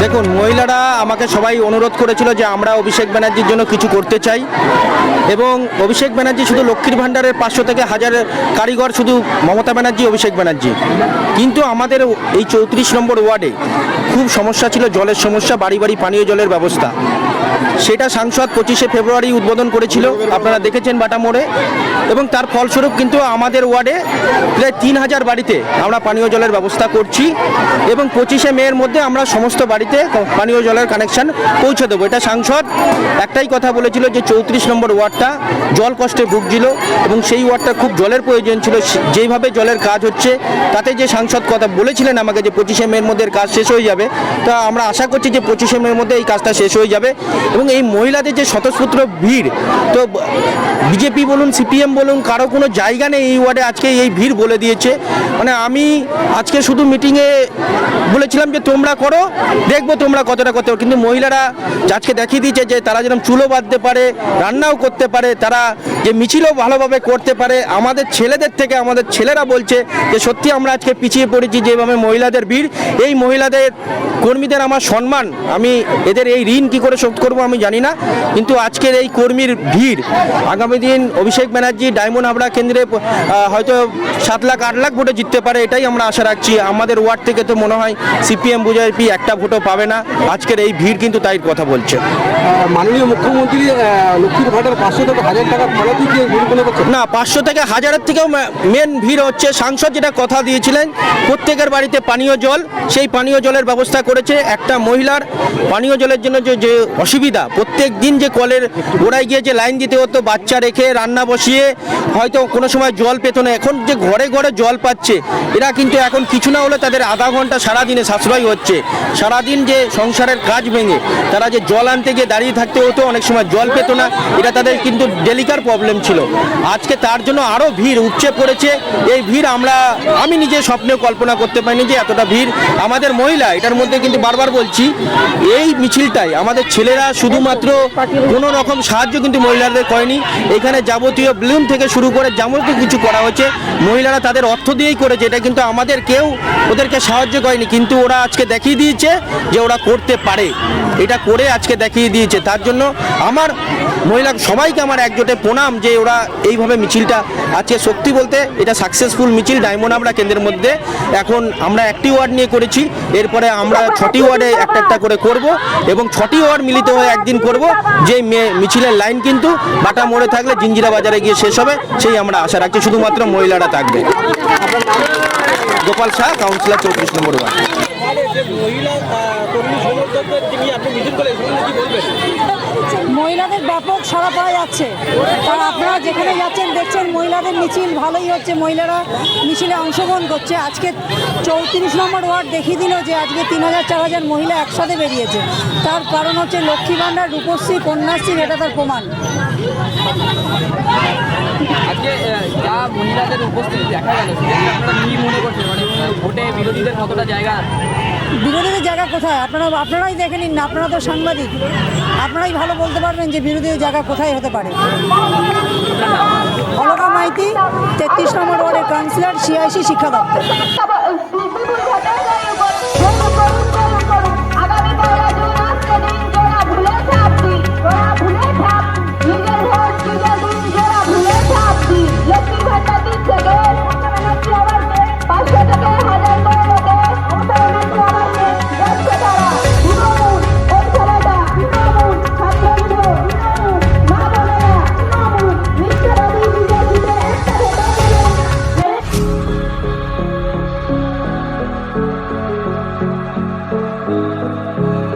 দেখুন, মহিলারা আমাকে সবাই অনুরোধ করেছিল যে আমরা অভিষেক ব্যানার্জির জন্য কিছু করতে চাই। এবং অভিষেক ব্যানার্জি শুধু লক্ষ্মীর ভাণ্ডারের পাঁচশো থেকে হাজার কারিগর, শুধু মমতা ব্যানার্জি, অভিষেক ব্যানার্জি। কিন্তু আমাদের এই চৌত্রিশ নম্বর ওয়ার্ডে খুব সমস্যা ছিল, জলের সমস্যা, বাড়ি বাড়ি পানীয় জলের ব্যবস্থা। সেটা সাংসদ পঁচিশে ফেব্রুয়ারি উদ্বোধন করেছিল, আপনারা দেখেছেন বাটা মোড়ে। এবং তার ফলস্বরূপ কিন্তু আমাদের ওয়ার্ডে প্রায় তিন হাজার বাড়িতে আমরা পানীয় জলের ব্যবস্থা করছি এবং পঁচিশে মেয়ের মধ্যে আমরা সমস্ত বাড়িতে পানীয় জলের কানেকশন পৌঁছে দেবো। এটা সাংসদ একটাই কথা বলেছিল যে চৌত্রিশ নম্বর ওয়ার্ডটা জল কষ্টে ভুগছিল এবং সেই ওয়ার্ডটা খুব জলের প্রয়োজন ছিল। যেইভাবে জলের কাজ হচ্ছে, তাতে যে সাংসদ কথা বলেছিলেন আমাকে যে পঁচিশে মেয়ের মধ্যে কাজ শেষ হয়ে যাবে, তা আমরা আশা করছি যে পঁচিশে মেয়ের মধ্যে এই কাজটা শেষ হয়ে যাবে। এবং এই মহিলাদের যে স্বতঃস্ফূর্ত ভিড়, তো বিজেপি বলুন, সিপিএম বলুন, কারও কোনো জায়গা নেই এই ওয়ার্ডে আজকে এই ভিড় বলে দিয়েছে। মানে আমি আজকে শুধু মিটিংয়ে বলেছিলাম যে তোমরা করো, দেখব তোমরা কতটা করতে কিন্তু মহিলারা আজকে দেখিয়ে দিয়েছে যে তারা যেরকম চুলো বাঁধতে পারে, রান্নাও করতে পারে, তারা যে মিছিলও ভালোভাবে করতে পারে। আমাদের ছেলেদের থেকে আমাদের ছেলেরা বলছে যে, সত্যি আমরা আজকে পিছিয়ে পড়েছি যেভাবে মহিলাদের ভিড়, এই মহিলাদের কর্মীদের আমার সম্মান। আমি এদের এই ঋণ কি করে শোধ করব আমি জানি না, কিন্তু আজকের এই কর্মীর ভিড়, আগামী দিন অভিষেক ব্যানার্জি, ডায়মন্ড হাবড়া কেন্দ্রে হয়তো সাত লাখ, আট লাখ ভোটে জিততে পারে, এটাই আমরা আশা রাখছি। আমাদের ওয়ার্ড থেকে তো মনে হয় সিপিএম, বিজেপি একটা ভোটও পাবে না। আজকের এই ভিড় কিন্তু তাই কথা বলছে। মাননীয় মুখ্যমন্ত্রী লক্ষ্মীর ভাণ্ডার পাঁচশো থেকে হাজার টাকা না, পাঁচশো থেকে হাজারের থেকেও মেন ভিড় হচ্ছে। সাংসদ যেটা কথা দিয়েছিলেন, প্রত্যেকের বাড়িতে পানীয় জল, সেই পানীয় জলের ব্যবস্থা করেছে একটা মহিলার। পানীয় জলের জন্য যে অসুবিধা, প্রত্যেক দিন যে কলের গোড়ায় গিয়ে যে লাইন দিতে হতো, বাচ্চা রেখে রান্না বসিয়ে, হয়তো কোনো সময় জল পেত না। এখন যে ঘরে ঘরে জল পাচ্ছে, এরা কিন্তু এখন কিছু না হলে তাদের আধা ঘণ্টা সারাদিনে সাশ্রয় হচ্ছে। সারাদিন যে সংসারের কাজ ভেঙে, তারা যে জল আনতে গিয়ে দাঁড়িয়ে থাকতে হতো, অনেক সময় জল পেত না। এটা তাদের কিন্তু ডেলিকার প্রবলেম ছিল। আজকে তার জন্য আরও ভিড় উপচে পড়েছে এই ভিড় আমরা, আমি নিজে স্বপ্নেও কল্পনা করতে পারিনি যে এতটা ভিড়। আমাদের মহিলা, এটার মধ্যে কিন্তু বারবার বলছি, এই মিছিলটাই আমাদের ছেলেরা শুধুমাত্র কোনো রকম সাহায্য কিন্তু মহিলাদের করেনি। এখানে যাবতীয় বেলুন থেকে শুরু করে যাবতীয় কিছু করা হচ্ছে মহিলারা তাদের অর্থ দিয়েই করেছে, এটা কিন্তু আমাদের কেউ ওদেরকে সাহায্য করেনি। কিন্তু ওরা আজকে দেখিয়ে দিয়েছে যে ওরা করতে পারে। এটা করে আজকে দেখিয়ে দিয়েছে। তার জন্য আমার মহিলা সবাইকে আমার একজোটে প্রণাম। যে ওরা এইভাবে মিছিলটা আজকে সত্যি বলতে এটা সাকসেসফুল মিছিল, ডায়মন্ড আমরা কেন্দ্রের মধ্যে। এখন আমরা একটি ওয়ার্ড নিয়ে করেছি, এরপরে আমরা ছটি ওয়ার্ডে একটা একটা করে করব এবং ছটি ওয়ার্ড মিলিত হয়ে একদিন করব, যে মিছিলের লাইন কিন্তু বাটা মোড়ে থাকলে জিঞ্জিরা বাজারে গিয়ে শেষ হবে, সেই আমরা আশা রাখছি, শুধুমাত্র মহিলারা থাকবে। গোপাল শাহ কাউন্সিলর চৌত্রিশ নম্বর ওয়ার্ড। মহিলাদের ব্যাপক সাড়া পাওয়া যাচ্ছে। আর আপনারা যেখানে যাচ্ছেন দেখছেন মহিলাদের মিছিল ভালোই হচ্ছে। মহিলারা মিছিলে অংশগ্রহণ করছে। আজকে চৌত্রিশ নম্বর ওয়ার্ড দেখিয়ে দিল যে আজকে তিন হাজার চার হাজার মহিলা একসাথে বেরিয়েছে। তার কারণ হচ্ছে লক্ষ্মী ভাণ্ডার রূপশ্রী কন্যাশ্রী এটা তার প্রমাণ। আজকে যা মহিলাদের উপস্থিতি দেখা গেল কি মনে করছেন? মানে ভোটে বিরোধীদের কতটা জায়গা বিরোধীদের জায়গা কোথায়? আপনারা আপনারাই দেখে নিন না আপনারা তো সাংবাদিক। আপনারাই ভালো বলতে পারবেন যে বিরোধী জায়গা কোথায় হতে পারে। অলকা মাইতি, তেত্রিশ নম্বর ওয়ার্ডের কাউন্সিলর, সিআইসি শিক্ষা দপ্তর।